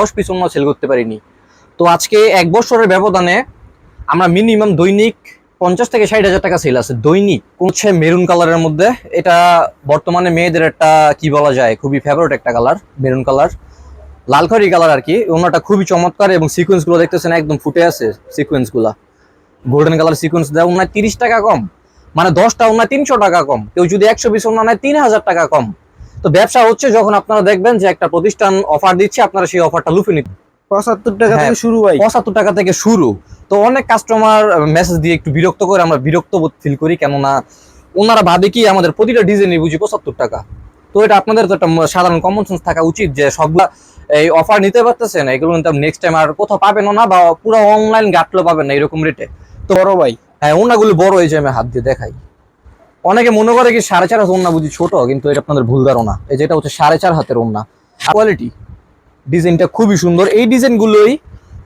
দশ পিস অন্য সেল করতে পারিনি। তো আজকে এক বছরের ব্যবধানে আমরা মিনিমাম দৈনিক পঞ্চাশ থেকে ষাট হাজার টাকা সেল আছে। দৈনিক হচ্ছে মেরুন কালারের মধ্যে। এটা বর্তমানে মেয়েদের একটা, কি বলা যায়, খুবই ফেভারিট একটা কালার মেরুন কালার লাল কালার আর কি। ওনাটা খুবই চমৎকার এবং সিকোয়েন্সগুলো দেখতেছেন, একদম ফুটে আছে সিকোয়েন্সগুলা। গোল্ডেন কালার সিকোয়েন্স দেয়, ওনার তিরিশ টাকা কম। মানে দশটা, ওনার তিনশো টাকা কম। কেউ যদি একশো পিস, ওনার নেয় তিন হাজার টাকা কম। তো ব্যবসা হচ্ছে যখন আপনারা দেখবেন যে একটা প্রতিষ্ঠান অফার দিচ্ছে আপনারা সেই অফারটা লুফে নিতে পঁচাত্তর টাকা হ্যাঁ। থেকে শুরু হয় পঁচাত্তর টাকা থেকে শুরু। তো অনেক কাস্টমার মেসেজ দিয়ে একটু বিরক্ত করে আমরা বিরক্ত বোধ ফিল করি কেননা ওনারা ভাবে কি আমাদের প্রতিটা ডিজাইনই বুঝি পঁচাত্তর টাকা। তো এটা আপনাদের তো একটা সাধারণ কমন সেন্স থাকা উচিত যে সবগুলা এই অফার নিতে পারতেছেন এগুলো কিন্তু নেক্সট টাইম আর কোথাও পাবেন না বা পুরো অনলাইন গাটলেও পাবেন না এরকম রেটে তো বড় ভাই। হ্যাঁ ওনাগুলো বড় এই যে আমি হাত দিয়ে দেখাই। অনেকে মনে করে কি সাড়ে চার হাত ওন্না বুঝি ছোট কিন্তু এটা আপনাদের ভুল ধারণা। এই যেটা হচ্ছে সাড়ে চার হাতের ওন্না কোয়ালিটি ডিজাইনটা খুবই সুন্দর। এই ডিজাইনগুলোই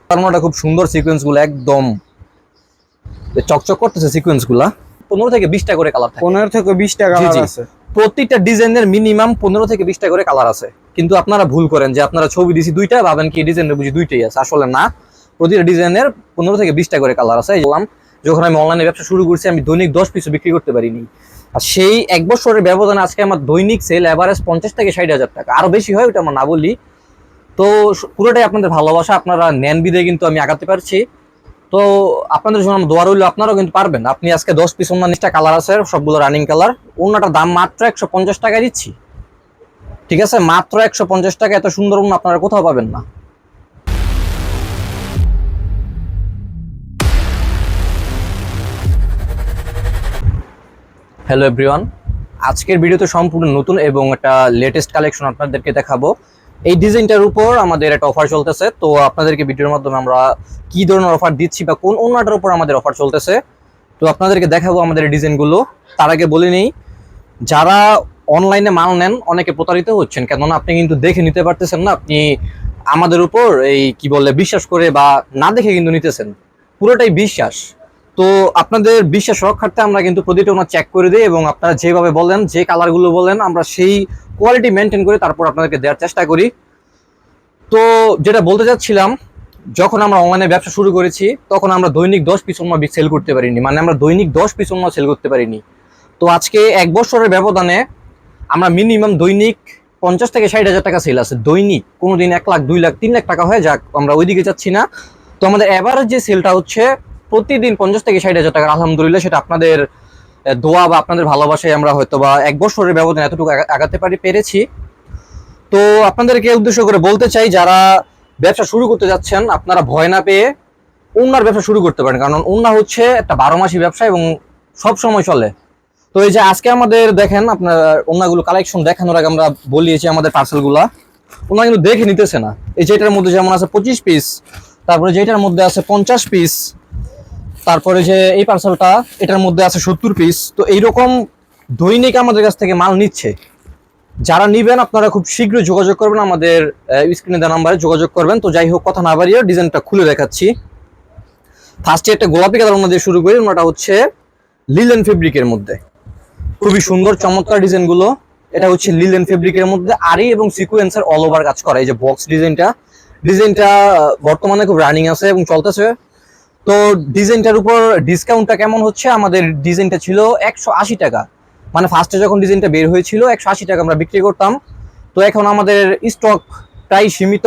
কারণটা খুব সুন্দর সিকোয়েন্সগুলো একদম চকচক করতেছে সিকোয়েন্সগুলা পনেরো থেকে বিশটা করে কালার থাকে। পনেরো থেকে বিশ টাকা জি, জি। আছে। প্রত্যেকটা ডিজাইনের মিনিমাম পনেরো থেকে বিশটা করে কালার আছে। কিন্তু আপনারা ভুল করেন যে আপনারা ছবি দিছি দুইটা ভাবেন কি ডিজাইনের বুঝি দুইটাই আছে। আসলে না প্রতিটা ডিজাইনের পনেরো থেকে বিশটা করে কালার আছে। এই বললাম যখন আমি অনলাইনে ব্যবসা শুরু করছি, আমি দৈনিক দশ পিস বিক্রি করতে পারিনি। আর সেই এক বছরের ব্যবধানে আজকে আমার দৈনিক সেল অ্যাভারেজ পঞ্চাশ থেকে ষাট হাজার টাকা। আরও বেশি হয়, ওটা আমরা না বলি। তো পুরোটাই আপনাদের ভালোবাসা, আপনারা নেন বিদে কিন্তু আমি আগাতে পারছি। তো আপনাদের জন্য আমার দোয়া রইল, আপনারাও কিন্তু পারবেন। আপনি আজকে দশ পিস অন্য নিচটা কালার আছে, সবগুলো রানিং কালার অন্যটার দাম মাত্র একশো পঞ্চাশ টাকা দিচ্ছি। ঠিক আছে? মাত্র একশো পঞ্চাশ টাকা, এত সুন্দর আপনারা কোথাও পাবেন না। হ্যালো এভরিওয়ান আজকের ভিডিওতে সম্পূর্ণ নতুন এবং একটা লেটেস্ট কালেকশন আপনাদেরকে দেখাবো। এই ডিজাইনটার উপর আমাদের একটা অফার চলতেছে। তো আপনাদেরকে ভিডিওর মাধ্যমে আমরা কি ধরনের অফার দিচ্ছি বা কোন অন্যটার উপর আমাদের অফার চলতেছে, তো আপনাদেরকে দেখাবো আমাদের এই ডিজাইনগুলো তার আগে বলে নেই, যারা অনলাইনে মাল নেন, অনেকে প্রতারিত হচ্ছেন, কেননা আপনি কিন্তু দেখে নিতে পারতেছেন না, আপনি আমাদের উপর এই কি বলে, বিশ্বাস করে বা না দেখে কিন্তু নিতেছেন। পুরোটাই বিশ্বাস। তো আপনাদের বিশ্বাস রক্ষার্থে আমরা কিন্তু প্রতিটা ওনার চেক করে দিই এবং আপনারা যেভাবে বলেন, যে কালারগুলো বলেন, আমরা সেই কোয়ালিটি মেনটেন করে তারপর আপনাদেরকে দেওয়ার চেষ্টা করি। তো যেটা বলতে চাচ্ছিলাম, যখন আমরা অনলাইনে ব্যবসা শুরু করেছি, তখন আমরা দৈনিক দশ পিস অন্য সেল করতে পারিনি। মানে আমরা দৈনিক দশ পিস অন্য সেল করতে পারিনি। তো আজকে এক বছরের ব্যবধানে আমরা মিনিমাম দৈনিক পঞ্চাশ থেকে ষাট হাজার টাকা সেল আছে। দৈনিক কোনো দিন এক লাখ, দুই লাখ, তিন লাখ টাকা হয় যাক, আমরা ওইদিকে যাচ্ছি না। তো আমাদের এভারেজ যে সেলটা হচ্ছে প্রতিদিন পঞ্চাশ থেকে ষাট হাজার টাকা আলহামদুলিল্লাহ সেটা আপনাদের দোয়া বা আপনাদের ভালোবাসায় আমরা হয়তো বা এক বছরের ব্যবধানে এতটুকু আগা- আগাতে পারি, পেরেছি। তো আপনাদেরকে উদ্দেশ্য করে বলতে চাই, যারা ব্যবসা শুরু করতে যাচ্ছেন, আপনারা ভয় না পেয়ে উন্নার ব্যবসা শুরু করতে পারেন। কারণ উন্না হচ্ছে একটা বারো মাসি ব্যবসা এবং সব সময় চলে। তো এই যে আজকে আমাদের দেখেন, আপনার ওনাগুলো কালেকশন দেখানোর আগে আমরা বলিয়েছি আমাদের পার্সেলগুলা ওনা কিন্তু দেখে নিতেছে না। এই যেটার মধ্যে যেমন আছে পঁচিশ পিস তারপরে যেটার মধ্যে আছে পঞ্চাশ পিস তারপরে যে এই পার্সেলটা এটার মধ্যে আছে সত্তর পিস তো এইরকম দৈনিক আমাদের কাছ থেকে মাল নিচ্ছে। যারা নিবেন, আপনারা খুব শীঘ্রই যোগাযোগ করবেন আমাদের স্ক্রিনে দেওয়া নাম্বারে যোগাযোগ করবেন। তো যাই হোক, কথা না বাড়িয়ে ডিজাইনটা খুলে দেখাচ্ছি। ফার্স্টে একটা গোলাপি কালার ওনা দিয়ে শুরু করি, ওনাটা হচ্ছে লিলেন ফেব্রিকের মধ্যে। খুবই সুন্দর, চমৎকার ডিজাইনগুলো এটা হচ্ছে লিলেন ফেব্রিকের মধ্যে আরি এবং সিকুয়েন্সের অল ওভার কাজ করা। এই যে বক্স ডিজাইনটা ডিজাইনটা বর্তমানে খুব রানিং আছে এবং চলতেছে। তো ডিজাইনটার উপর ডিসকাউন্টটা কেমন হচ্ছে? আমাদের ডিজাইনটা ছিল একশো আশি টাকা। মানে ফার্স্টে যখন ডিজাইনটা বের হয়েছিল, একশো আশি টাকা আমরা বিক্রি করতাম। তো এখন আমাদের স্টক প্রায় সীমিত।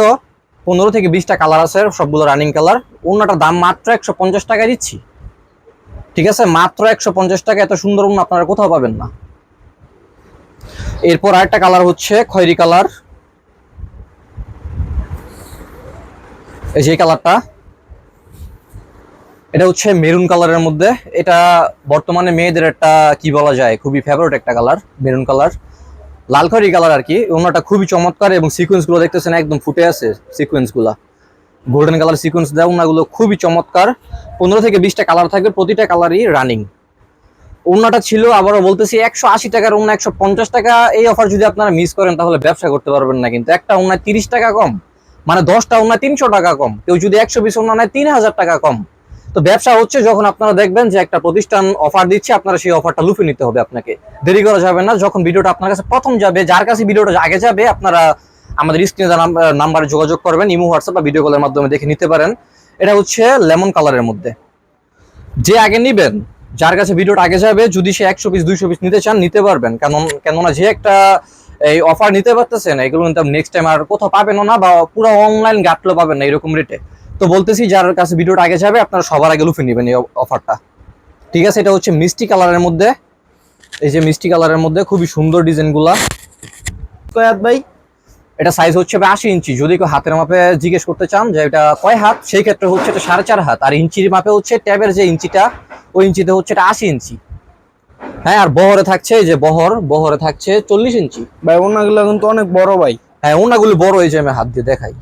পনেরো থেকে বিশটা কালার আছে, সবগুলো রানিং কালার অন্যটার দাম মাত্র একশো পঞ্চাশ টাকা দিচ্ছি। ঠিক আছে? মাত্র একশো পঞ্চাশ টাকা, এত সুন্দর অন্য আপনারা কোথাও পাবেন না। এরপর আরেকটা কালার হচ্ছে খয়েরি কালার এই যে কালারটা এটা হচ্ছে মেরুন কালারের মধ্যে। এটা বর্তমানে মেয়েদের একটা, কি বলা যায়, খুবই ফেভারিট একটা কালার মেরুন কালার। লাল কালার আর কি। অন্যটা খুবই চমৎকার এবং সিকোয়েন্সগুলো দেখতেছেন একদম ফুটে আছে সিকোয়েন্সগুলা। গোল্ডেন কালার সিকোয়েন্স দেওয়া ওনাগুলো খুবই চমৎকার। পনেরো থেকে বিশটা কালার থাকবে, প্রতিটা কালারই রানিং ওনাটা ছিল, আবারও বলতেছি, একশো আশি টাকার ওনা, একশো পঞ্চাশ টাকা। এই অফার যদি আপনারা মিস করেন, তাহলে ব্যবসা করতে পারবেন না কিন্তু। একটা ওনায় তিরিশ টাকা কম মানে দশটা ওনায় তিনশো টাকা কম। কেউ যদি একশো বিশ ওনা নেয়, তিন হাজার টাকা কম। তো ব্যবসা হচ্ছে যখন আপনারা দেখবেন যে একটা প্রতিষ্ঠান অফার দিচ্ছে, আপনারা সেই অফারটা লুফে নিতে হবে আপনাকে। দেরি করা যাবে না, যখন ভিডিওটা আপনার কাছে প্রথম যাবে, যার কাছে ভিডিওটা আগে যাবে, আপনারা আমাদের স্ক্রিনে নাম্বারে যোগাযোগ করবেন, ইমো হোয়াটসঅ্যাপ বা ভিডিও কলের মাধ্যমে দেখে নিতে পারেন। এটা হচ্ছে লেমন কালারের মধ্যে। যে আগে নিবেন, যার কাছে ভিডিওটা আগে যাবে, যদি সে একশো পিস দুইশো পিস নিতে চান, নিতে পারবেন। কেন কেননা যে একটা, এই অফার নিতে পারতেছেন, এগুলো কিন্তু নেক্সট টাইম আর কোথাও পাবেন না বা পুরো অনলাইন গাটলেও পাবেন না, এরকম রেটে তো বলতেছি যার কাছে ভিডিওটা আগে যাবে আপনারা সবার আগে লুফে নেবেন এই অফারটা ঠিক আছে এটা হচ্ছে মিষ্টি কালারের মধ্যে। এই যে মিষ্টি কালারের মধ্যে খুবই সুন্দর ডিজাইনগুলা। কয়াত ভাই? এটা সাইজ হচ্ছে আশি ইঞ্চি। যদি কেউ হাতের মাপে জিজ্ঞেস করতে চান যে এটা কয় হাত সেই ক্ষেত্রে হচ্ছে এটা সাড়ে চার হাত। আর ইঞ্চির মাপে হচ্ছে ট্যাবের যে ইঞ্চিটা ওই ইঞ্চিতে হচ্ছে এটা আশি ইঞ্চি। হ্যাঁ আর বহরে থাকছে এই যে বহর বহরে থাকছে চল্লিশ ইঞ্চি। ভাই ওনাগুলো কিন্তু অনেক বড় ভাই। হ্যাঁ ওনাগুলো বড় এই যে আমি হাত দিয়ে দেখাই।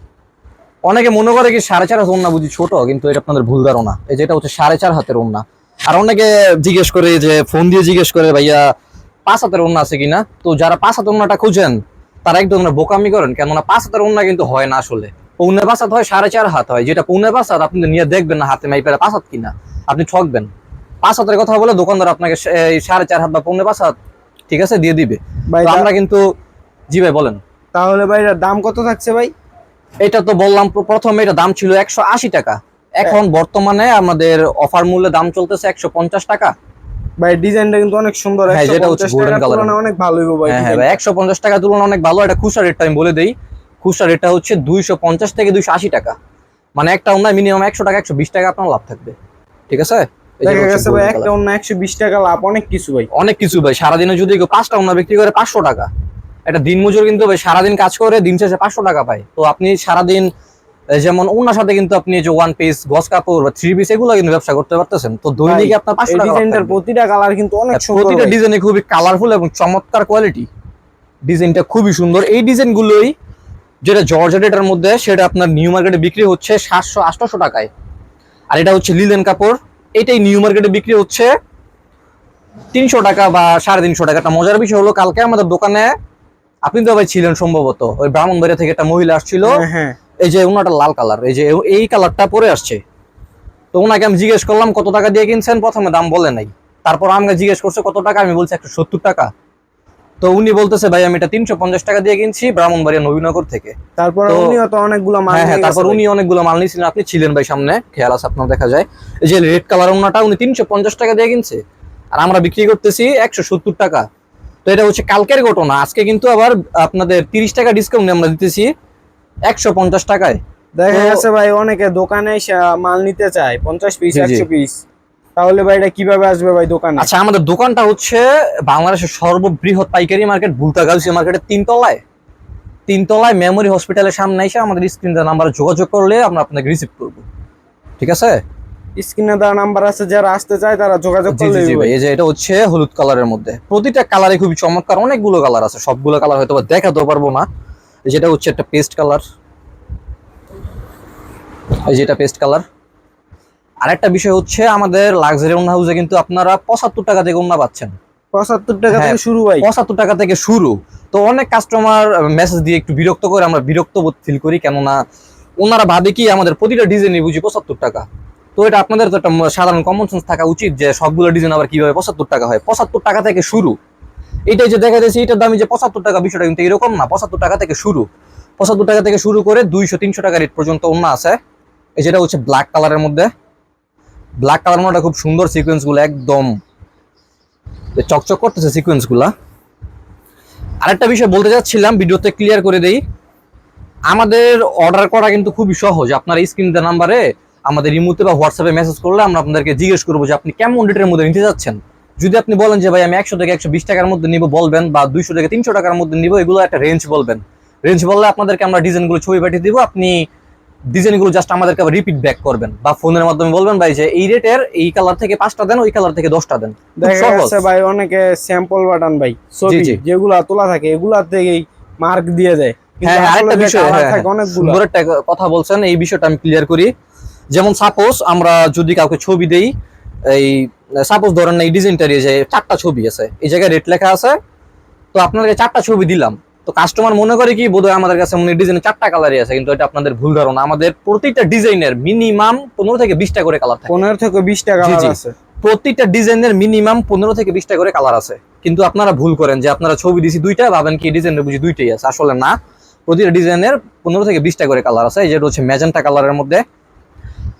অনেকে মনে করে কি সাড়ে চার হাত ওন্না বুঝি ছোট কিন্তু এটা আপনাদের ভুল ধারণা। এই যেটা হচ্ছে সাড়ে চার হাতের ওন্না আর অনেকে জিজ্ঞেস করে যে ফোন দিয়ে জিজ্ঞেস করে ভাইয়া পাঁচ হাতের ওন্না আছে কিনা? তো যারা পাঁচ হাতের ওন্নাটা খুঁজেন তারা একদম বোকামি করেন। কেননা পাঁচ হাতের ওন্না কিন্তু হয় না আসলে। পৌনে পাঁচ হাত হয় সাড়ে চার হাত হয়। যেটা পৌনে পাঁচ হাত আপনি নিয়ে দেখবেন না হাতে মাইপেরা পাঁচ হাত কিনা। আপনি ঠকবেন। পাঁচ হাতের কথা বলে দোকানদার আপনাকে সাড়ে চার হাত বা পৌনে পাঁচ হাত ঠিক আছে দিয়ে দিবে। আমরা কিন্তু জি ভাই বলেন। তাহলে ভাই দাম কত থাকছে ভাই? এটা তো বললাম প্রথমে এটা দাম ছিল একশো আশি টাকা। এখন বর্তমানে আমাদের অফার মূল্যে দাম চলতেছে একশো পঞ্চাশ টাকা। ভাই ডিজাইনটা কিন্তু অনেক সুন্দর হ্যাঁ, যেটা হচ্ছে 150 golden টাকার colour। তুলনায় অনেক ভালো হইব ভাই হ্যাঁ হ্যাঁ ডিজাইনটা। টাকা তুলনা অনেক ভালো এটা খুচরা রেটটা আমি বলে দেই। খুচরা রেটটা হচ্ছে দুইশো পঞ্চাশ থেকে দুইশো আশি টাকা। মানে একটা মিনিমাম একশো টাকা একশো বিশ টাকা আপনার লাভ থাকবে। ঠিক আছে? দেখা গেছে ভাই একটা টাকা লাভ অনেক কিছু ভাই। অনেক কিছু ভাই যদি কেউ পাঁচটা বিক্রি করে পাঁচশো টাকা। একটা দিন মজুর কিন্তু সারাদিন কাজ করে দিন শেষে পাঁচশো টাকা পায়। তো আপনি সারাদিন যেমন অন্যার সাথে কিন্তু আপনি যে ওয়ান পিস গস কাপড় বা থ্রি পিস এগুলো কিন্তু ব্যবসা করতে পারতেছেন। তো দৈনিক আপনার পাঁচশো টাকা প্রতিটা কালার কিন্তু অনেক সুন্দর প্রতিটা ডিজাইনে খুবই কালারফুল এবং চমৎকার কোয়ালিটি ডিজাইনটা খুবই সুন্দর। এই ডিজাইনগুলোই যেটা জর্জেটের মধ্যে সেটা আপনার নিউ মার্কেটে বিক্রি হচ্ছে সাতশো আটশো টাকায়। আর এটা হচ্ছে লিলেন কাপড়। এটাই নিউ মার্কেটে বিক্রি হচ্ছে তিনশো টাকা বা সাড়ে তিনশো টাকা। একটা মজার বিষয় হলো কালকে আমাদের দোকানে আপনি তো ভাই ছিলেন সম্ভবত ওই ব্রাহ্মণবাড়িয়া থেকে একটা মহিলা আসছিল। হ্যাঁ, হ্যাঁ। এই যে ওনাটা লাল কালার এই যে এই কালারটা পরে আসছে। তো ওনাকে আমি জিজ্ঞেস করলাম কত টাকা দিয়ে কিনছেন? প্রথমে দাম বলে নাই। তারপর আমাকে জিজ্ঞেস করছে কত টাকা? আমি বলছি একশো সত্তর টাকা। তো উনি বলতেছে ভাই আমি এটা তিনশো পঞ্চাশ টাকা দিয়ে কিনছি ব্রাহ্মণ ব্রাহ্মণবাড়িয়া নবীনগর থেকে। তারপর তো- উনিও তো অনেকগুলো মাল হ্যাঁ হ্যাঁ তারপর উনি অনেকগুলো মাল নিয়েছিলেন। আপনি ছিলেন ভাই সামনে খেয়াল আছে আপনার দেখা যায়। এই যে রেড কালার ওনাটা উনি তিনশো পঞ্চাশ টাকা দিয়ে কিনছে। আর আমরা বিক্রি করতেছি একশো সত্তর টাকা। তো এটা হচ্ছে কালকের ঘটনা। আজকে কিন্তু আবার আপনাদের তিরিশ টাকা ডিসকাউন্ট আমরা দিতেছি। একশো পঞ্চাশ টাকায়। দেখা গেছে ভাই অনেকে দোকানে মাল নিতে চায় পঞ্চাশ পিস। একশো পিস। তাহলে ভাই এটা কীভাবে আসবে ভাই দোকানে? আচ্ছা আমাদের দোকানটা হচ্ছে বাংলাদেশের সর্ববৃহৎ পাইকারি মার্কেট ভুলতা গাউসিয়া মার্কেটের তিনতলায় তিনতলায় মেমোরি হসপিটালের সামনে এসে আমাদের স্ক্রিন নাম্বারে যোগাযোগ করলে আমরা আপনাকে রিসিভ করব। ঠিক আছে? স্ক্রিনে দেওয়া নাম্বার আছে যারা আসতে চায় তারা যোগাযোগ জি করলে জি জি এই যে এটা হচ্ছে হলুদ কালারের মধ্যে। প্রতিটা কালারে খুবই চমৎকার অনেকগুলো কালার আছে সবগুলো কালার হয়তো দেখাতেও পারব না। যেটা হচ্ছে একটা পেস্ট কালার। এই যে পেস্ট কালার। আরেকটা বিষয় হচ্ছে আমাদের লাক্সারি হাউসে কিন্তু আপনারা পঁচাত্তর টাকা থেকে ওন্না পাচ্ছেন। পঁচাত্তর টাকা হ্যাঁ, থেকে শুরু ভাই। পঁচাত্তর টাকা থেকে শুরু। তো অনেক কাস্টমার মেসেজ দিয়ে একটু বিরক্ত করে আমরা বিরক্ত বোধ ফিল করি কেননা ওনারা ভাবে কি আমাদের প্রতিটা ডিজাইনই বুঝি পঁচাত্তর টাকা। তো এটা আপনাদের তো একটা সাধারণ কমন সেন্স থাকা উচিত যে সবগুলো ডিজাইন আবার কীভাবে পঁচাত্তর টাকা হয়। পঁচাত্তর টাকা থেকে শুরু। এটাই যে দেখা যাচ্ছে, এটার দামি যে পঁচাত্তর টাকা বিষয়টা কিন্তু এরকম না। পঁচাত্তর টাকা থেকে শুরু। পঁচাত্তর টাকা থেকে শুরু করে দুইশো, তিনশো টাকা রেট পর্যন্ত অন্য আছে। এই যেটা হচ্ছে ব্ল্যাক কালারের মধ্যে। ব্ল্যাক কালার মধ্যে খুব সুন্দর সিকোয়েন্সগুলো, একদম। চকচক করতেছে সিকোয়েন্সগুলা। আরেকটা বিষয় বলতে চাচ্ছিলাম ভিডিওতে ক্লিয়ার করে দেই। আমাদের অর্ডার করা কিন্তু খুবই সহজ। আপনার স্ক্রিন দেওয়া নাম্বারে আমাদের ইমুতে বা হোয়াটসঅ্যাপে মেসেজ করলে আমরা আপনাদেরকে জিজ্ঞেস করব যে আপনি কেমন রেটের মধ্যে নিতে যাচ্ছেন? যদি আপনি বলেন যে ভাই আমি একশো থেকে একশো বিশ টাকার মধ্যে নিব বলবেন বা দুইশো থেকে তিনশো টাকার মধ্যে নিব এগুলো একটা রেঞ্জ বলবেন। রেঞ্জ বললে আপনাদেরকে আমরা ডিজাইনগুলো ছবি পাঠিয়ে দিব আপনি ডিজাইনগুলো জাস্ট আমাদেরকে আবার রিপিট ব্যাক করবেন বা ফোনের মাধ্যমে বলবেন ভাই যে এই রেটের এই কালার থেকে পাঁচটা দেন ওই কালার থেকে দশটা দেন। দেখা যাচ্ছে ভাই অনেকে স্যাম্পল বাটন ভাই ছবি। যেগুলা তোলা থাকে এগুলা থেকেই মার্ক দিয়ে দেয়। হ্যাঁ হ্যাঁ, আরেকটা বিষয় হ্যাঁ, থাকে হ্যাঁ, অনেকগুলা। কথা বলছেন এই বিষয়টা আমি ক্লিয়ার করি। যেমন সাপোজ আমরা যদি কাউকে ছবি দেই এই সাপোজ ধরেন এই ডিজাইনটার যে চারটা ছবি আছে এই জায়গায় রেট লেখা আছে তো আপনাকে চারটা ছবি দিলাম। তো কাস্টমার মনে করে কি বোধহয় আমাদের কাছে মনে ডিজাইনের চারটা কালারই আছে কিন্তু এটা আপনাদের ভুল ধারণা। আমাদের প্রতিটা ডিজাইনের মিনিমাম পনেরো থেকে বিশটা করে কালার থাকে। পনেরো থেকে বিশ টাকা জি, জি। আছে। প্রত্যেকটা ডিজাইনের মিনিমাম পনেরো থেকে বিশটা করে কালার আছে। কিন্তু আপনারা ভুল করেন যে আপনারা ছবি দিছি দুইটা ভাবেন কি ডিজাইনের বুঝি দুইটাই আছে। আসলে না প্রতিটা ডিজাইনের পনেরো থেকে বিশটা করে কালার আছে। এই যেটা হচ্ছে ম্যাজেন্টা কালারের মধ্যে।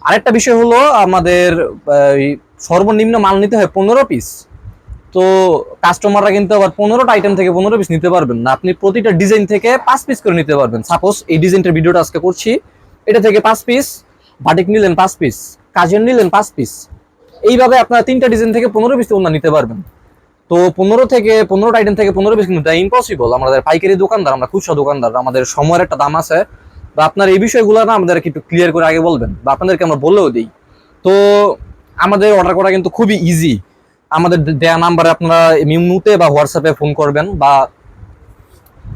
আরেকটা বিষয় হলো আমাদের সর্বনিম্ন মাল নিতে হয় পনেরো পিস তো কাস্টমাররা কিন্তু আবার পনেরোটা আইটেম থেকে পনেরো পিস নিতে পারবেন না। আপনি প্রতিটা ডিজাইন থেকে পাঁচ পিস করে নিতে পারবেন। সাপোজ এই ডিজাইনটার ভিডিওটা আজকে করছি, এটা থেকে পাঁচ পিস বাটিক নিলেন পাঁচ পিস কাজের নিলেন পাঁচ পিস এইভাবে আপনারা তিনটা ডিজাইন থেকে পনেরো পিস ওনা নিতে পারবেন। তো পনেরো থেকে, পনেরোটা আইটেম থেকে পনেরো পিস কিন্তু ইম্পসিবল আমাদের পাইকারি দোকানদার, আমরা খুচরা দোকানদার, আমাদের সময়ের একটা দাম আছে। বা আপনার এই বিষয়গুলো না আমাদেরকে একটু ক্লিয়ার করে আগে বলবেন বা আপনাদেরকে আমরা বললেও দিই। তো আমাদের অর্ডার করা কিন্তু খুবই ইজি আমাদের দেয়া নাম্বারে আপনারা মিমুতে বা হোয়াটসঅ্যাপে ফোন করবেন বা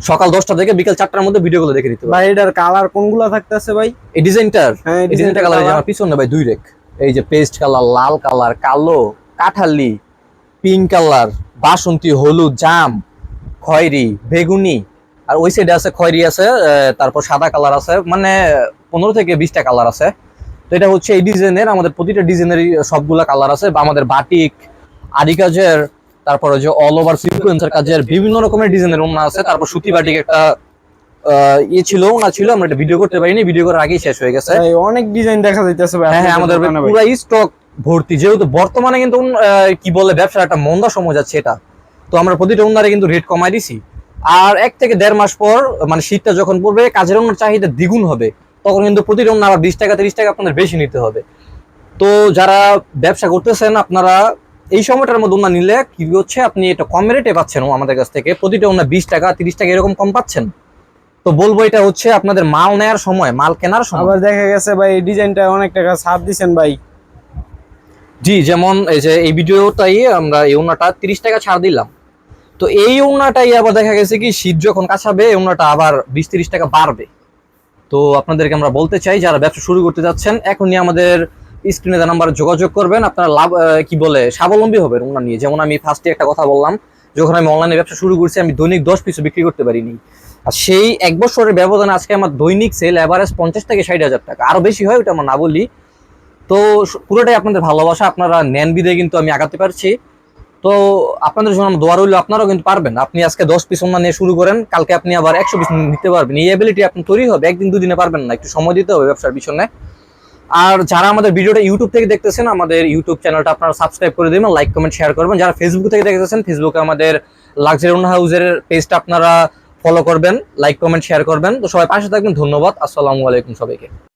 সকাল দশটা থেকে বিকেল চারটার মধ্যে ভিডিওগুলো দেখে দিতে ভাই এটার কালার কোনগুলা থাকতেছে ভাই? এই ডিজাইনটার হ্যাঁ এই ডিজাইনটা কালার আমার পিছনে ভাই দুই রেক এই যে পেস্ট কালার লাল কালার কালো কাঠালি পিঙ্ক কালার বাসন্তী হলুদ জাম খয়েরি বেগুনি আর ওই সাইডে আছে খয়েরি আছে তারপর সাদা কালার আছে মানে পনেরো থেকে বিশটা কালার আছে। তো এটা হচ্ছে এই ডিজাইনের আমাদের প্রতিটা ডিজাইনের সবগুলা কালার আছে বা আমাদের বাটিক আরি কাজের তারপরে যে অল ওভার সিকুয়েন্সের কাজের বিভিন্ন রকমের ডিজাইনের ওনা আছে তারপর সুতি বাটিক একটা ইয়ে ছিল ওনা ছিল আমরা এটা ভিডিও করতে পারিনি ভিডিও করার আগেই শেষ হয়ে গেছে। অনেক ডিজাইন দেখা যাইতেছে হ্যাঁ হ্যাঁ আমাদের পুরো স্টক ভর্তি যেহেতু বর্তমানে কিন্তু কি বলে ব্যবসার একটা মন্দা সময় যাচ্ছে এটা। তো আমরা প্রতিটা উন্নারে কিন্তু রেট কমাই দিছি। আর এক থেকে দেড় মাস পর মানে শীতটা যখন পড়বে কাজের উন্নার চাহিদা দ্বিগুণ হবে। তখন কিন্তু প্রতিটা উন্না আবার বিশ টাকা তিরিশ টাকা আপনাদের বেশি নিতে হবে। তো যারা ব্যবসা করতেছেন আপনারা এই সময়টার মধ্যে উন্না নিলে কি হচ্ছে আপনি এটা কম রেটে পাচ্ছেন আমাদের কাছ থেকে। প্রতিটা উন্না বিশ টাকা তিরিশ টাকা এরকম কম পাচ্ছেন। তো বলব এটা হচ্ছে আপনাদের মাল নেয়ার সময় মাল কেনার সময়। আবার দেখা গেছে ভাই এই ডিজাইনটা অনেক টাকা ছাড় দিচ্ছেন ভাই। জি যেমন এই যে এই ভিডিওটাই আমরা এই ওনাটা তিরিশ টাকা ছাড় দিলাম। তো এই ওনাটাই আবার দেখা গেছে কি, শীত যখন কাছাবে ওনাটা আবার বিশ তিরিশ টাকা বাড়বে। তো আপনাদেরকে আমরা বলতে চাই, যারা ব্যবসা শুরু করতে যাচ্ছেন, এখনই আমাদের স্ক্রিনে দেওয়া নাম্বারে যোগাযোগ করবেন। আপনারা লাভ কি বলে, স্বাবলম্বী হবেন ওনার নিয়ে। যেমন আমি ফার্স্টে একটা কথা বললাম, যখন আমি অনলাইনে ব্যবসা শুরু করছি, আমি দৈনিক দশ পিছু বিক্রি করতে পারিনি। আর সেই এক বছরের ব্যবধানে আজকে আমার দৈনিক সেল অ্যাভারেজ পঞ্চাশ থেকে ষাট হাজার টাকা। আরও বেশি হয়, ওটা আমরা না বলি। তো পুরোটাই আপনাদের ভালোবাসা, আপনারা নেন বিদে কিন্তু আমি আগাতে পারছি। তো আপনাদের জন্য দোয়া রইল, আপনারাও কিন্তু পারবেন। আপনি আজকে দশ পিস ওনা নিয়ে শুরু করেন, কালকে আপনি আবার একশো পিস নিতে পারবেন। এই এবিলিটি আপনি তৈরি হবে, একদিন দুদিনে পারবেন না, একটু সময় দিতে হবে ব্যবসার পিছনে। আর যারা আমাদের ভিডিওটা ইউটিউব থেকে দেখতেছেন, আমাদের ইউটিউব চ্যানেলটা আপনারা সাবস্ক্রাইব করে দেবেন লাইক কমেন্ট শেয়ার করবেন। যারা ফেসবুক থেকে দেখতেছেন ফেসবুকে আমাদের লাক্সারি ওন হাউসের পেজটা আপনারা ফলো করবেন লাইক কমেন্ট শেয়ার করবেন। তো সবাই পাশে থাকবেন, ধন্যবাদ। আসসালামু আলাইকুম সবাইকে।